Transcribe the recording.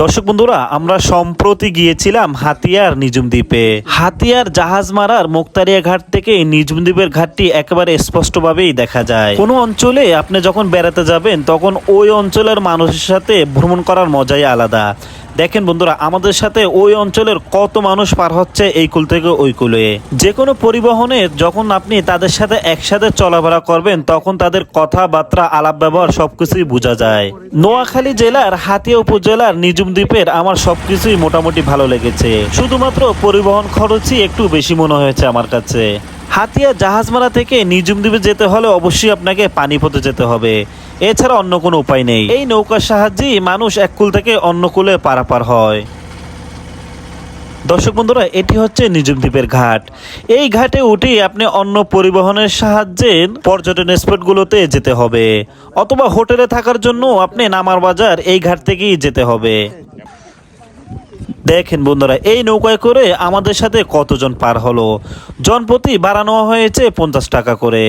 দর্শক বন্ধুরা, আমরা সম্প্রতি গিয়েছিলাম হাতিয়ার নিজুম দ্বীপে। হাতিয়ার জাহাজ মারার মুক্তারিয়া ঘাট থেকে নিজুম দ্বীপের ঘাটটি একেবারে স্পষ্টভাবেই দেখা যায়। কোনো অঞ্চলে আপনি যখন বেড়াতে যাবেন, তখন ওই অঞ্চলের মানুষের সাথে ভ্রমণ করার মজাই আলাদা। দেখেন বন্ধুরা, আমাদের সাথে ওই অঞ্চলের কত মানুষ পার হচ্ছে এই কুল থেকে ওই কুলে। যে কোনো পরিবহনে যখন আপনি তাদের সাথে একসাথে চলাফেরা করবেন, তখন তাদের কথাবার্তা আলাপ ব্যবহার সবকিছুই বোঝা যায়। নোয়াখালী জেলার হাতিয়া উপজেলার নিজুম দ্বীপের আমার সবকিছুই মোটামুটি ভালো লেগেছে। শুধুমাত্র পরিবহন খরচই একটু বেশি মনে হয়েছে আমার কাছে। হাতিয়া জাহাজমারা থেকে নিজুম দ্বীপে যেতে হলে অবশ্যই আপনাকে পানিপথে যেতে হবে। এছাড়া অন্য কোনো উপায় নেই। এই নৌকার সাহায্যেই মানুষ এক কুল থেকে অন্য কুলে পারাপার হয়। দর্শক বন্ধুরা, এটি হচ্ছে নিজুম দ্বীপের ঘাট। এই ঘাটে উঠে আপনি অন্য পরিবহনের সাহায্যে পর্যটন স্পটগুলোতে যেতে হবে, অথবা হোটেলে থাকার জন্য আপনি নামার বাজার এই ঘাট থেকেই যেতে হবে। দেখেন বন্ধুরা, এই নৌকায় করে আমাদের সাথে কতজন পার হলো? জনপ্রতি বাড়ানো হয়েছে পঞ্চাশ টাকা করে।